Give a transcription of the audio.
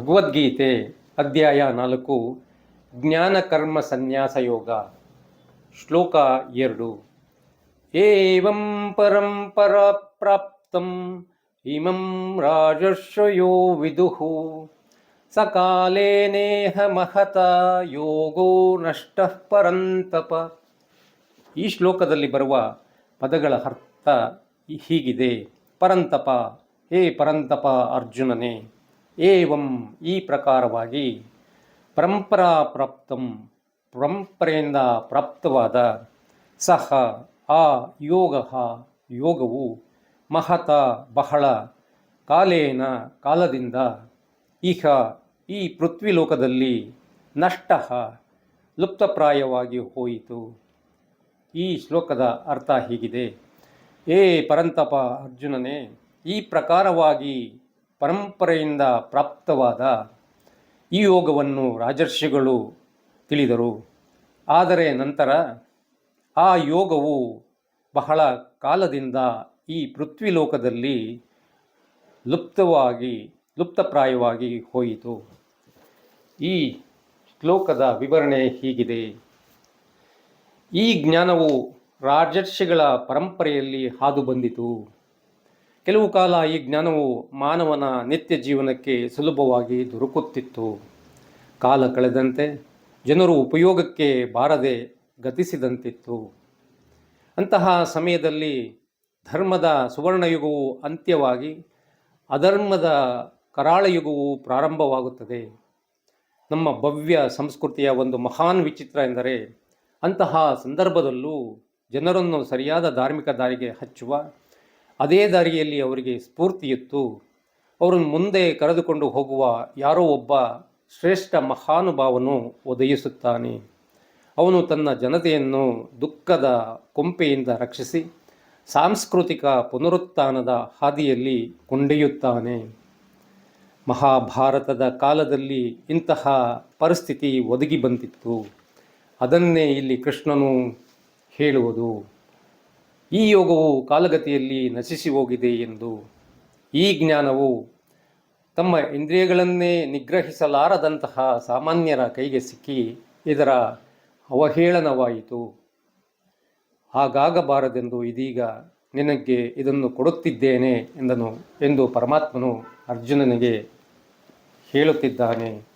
ಭಗವದ್ಗೀತೆ ಅಧ್ಯಾಯ ನಾಲ್ಕು, ಜ್ಞಾನಕರ್ಮ ಸನ್ಯಾಸ ಯೋಗ, ಶ್ಲೋಕ ಎರಡು. ಏವಂ ಪರಂಪರ ಪ್ರಾಪ್ತಂ ಇಮಂ ರಾಜಶ್ರಯೋ ವಿದುಃ. ಸಕಾಲೇನೇಹ ಮಹತ ಯೋಗೋ ನಷ್ಟ ಪರಂತಪ. ಈ ಶ್ಲೋಕದಲ್ಲಿ ಬರುವ ಪದಗಳ ಅರ್ಥ ಹೀಗಿದೆ. ಪರಂತಪ, ಹೇ ಪರಂತಪ ಅರ್ಜುನನೇ. ಏವಂ ಈ ಪ್ರಕಾರವಾಗಿ ಪರಂಪರಾ ಪ್ರಾಪ್ತಂ, ಪರಂಪರೆಯಿಂದ ಪ್ರಾಪ್ತವಾದ ಸಹ ಆ ಯೋಗ ಯೋಗವು ಮಹತ ಬಹಳ ಕಾಲೇನ ಕಾಲದಿಂದ ಇಹ ಈ ಪೃಥ್ವಿಲೋಕದಲ್ಲಿ ನಷ್ಟ ಲುಪ್ತಪ್ರಾಯವಾಗಿ ಹೋಯಿತು. ಈ ಶ್ಲೋಕದ ಅರ್ಥ ಹೀಗಿದೆ. ಏ ಪರಂತಪ ಅರ್ಜುನನೇ, ಈ ಪ್ರಕಾರವಾಗಿ ಪರಂಪರೆಯಿಂದ ಪ್ರಾಪ್ತವಾದ ಈ ಯೋಗವನ್ನು ರಾಜರ್ಷಿಗಳು ತಿಳಿದರು. ಆದರೆ ನಂತರ ಆ ಯೋಗವು ಬಹಳ ಕಾಲದಿಂದ ಈ ಪೃಥ್ವಿಲೋಕದಲ್ಲಿ ಲುಪ್ತವಾಗಿ, ಲುಪ್ತಪ್ರಾಯವಾಗಿ ಹೋಯಿತು. ಈ ಶ್ಲೋಕದ ವಿವರಣೆ ಹೀಗಿದೆ. ಈ ಜ್ಞಾನವು ರಾಜರ್ಷಿಗಳ ಪರಂಪರೆಯಲ್ಲಿ ಹಾದು ಬಂದಿತು. ಕೆಲವು ಕಾಲ ಈ ಜ್ಞಾನವು ಮಾನವನ ನಿತ್ಯ ಜೀವನಕ್ಕೆ ಸುಲಭವಾಗಿ ದೊರಕುತ್ತಿತ್ತು. ಕಾಲ ಕಳೆದಂತೆ ಜನರು ಉಪಯೋಗಕ್ಕೆ ಬಾರದೆ ಗತಿಸಿದಂತಿತ್ತು. ಅಂತಹ ಸಮಯದಲ್ಲಿ ಧರ್ಮದ ಸುವರ್ಣಯುಗವು ಅಂತ್ಯವಾಗಿ ಅಧರ್ಮದ ಕರಾಳಯುಗವು ಪ್ರಾರಂಭವಾಗುತ್ತದೆ. ನಮ್ಮ ಭವ್ಯ ಸಂಸ್ಕೃತಿಯ ಒಂದು ಮಹಾನ್ ವಿಚಿತ್ರ ಎಂದರೆ ಅಂತಹ ಸಂದರ್ಭದಲ್ಲೂ ಜನರನ್ನು ಸರಿಯಾದ ಧಾರ್ಮಿಕ ದಾರಿಗೆ ಹಚ್ಚುವ ಅದೇ ದಾರಿಯಲ್ಲಿ ಅವರಿಗೆ ಸ್ಫೂರ್ತಿಯಿತ್ತು. ಅವರನ್ನು ಮುಂದೆ ಕರೆದುಕೊಂಡು ಹೋಗುವ ಯಾರೋ ಒಬ್ಬ ಶ್ರೇಷ್ಠ ಮಹಾನುಭಾವನು ಒದಗಿಸುತ್ತಾನೆ. ಅವನು ತನ್ನ ಜನತೆಯನ್ನು ದುಃಖದ ಕೊಂಪೆಯಿಂದ ರಕ್ಷಿಸಿ ಸಾಂಸ್ಕೃತಿಕ ಪುನರುತ್ಥಾನದ ಹಾದಿಯಲ್ಲಿ ಕೊಂಡೊಯ್ಯುತ್ತಾನೆ ಮಹಾಭಾರತದ ಕಾಲದಲ್ಲಿ ಇಂತಹ ಪರಿಸ್ಥಿತಿ ಒದಗಿ ಬಂದಿತ್ತು. ಅದನ್ನೇ ಇಲ್ಲಿ ಕೃಷ್ಣನು ಹೇಳುವುದು. ಈ ಯೋಗವು ಕಾಲಗತಿಯಲ್ಲಿ ನಶಿಸಿ ಹೋಗಿದೆ ಎಂದು ಈ ಜ್ಞಾನವು ತಮ್ಮ ಇಂದ್ರಿಯಗಳನ್ನೇ ನಿಗ್ರಹಿಸಲಾರದಂತಹ ಸಾಮಾನ್ಯರ ಕೈಗೆ ಸಿಕ್ಕಿ ಇದರ ಅವಹೇಳನವಾಯಿತು. ಹಾಗಾಗಬಾರದೆಂದು ಇದೀಗ ನಿನಗೆ ಇದನ್ನು ಕೊಡುತ್ತಿದ್ದೇನೆ ಎಂದನು ಎಂದು ಪರಮಾತ್ಮನು ಅರ್ಜುನನಿಗೆ ಹೇಳುತ್ತಿದ್ದಾನೆ.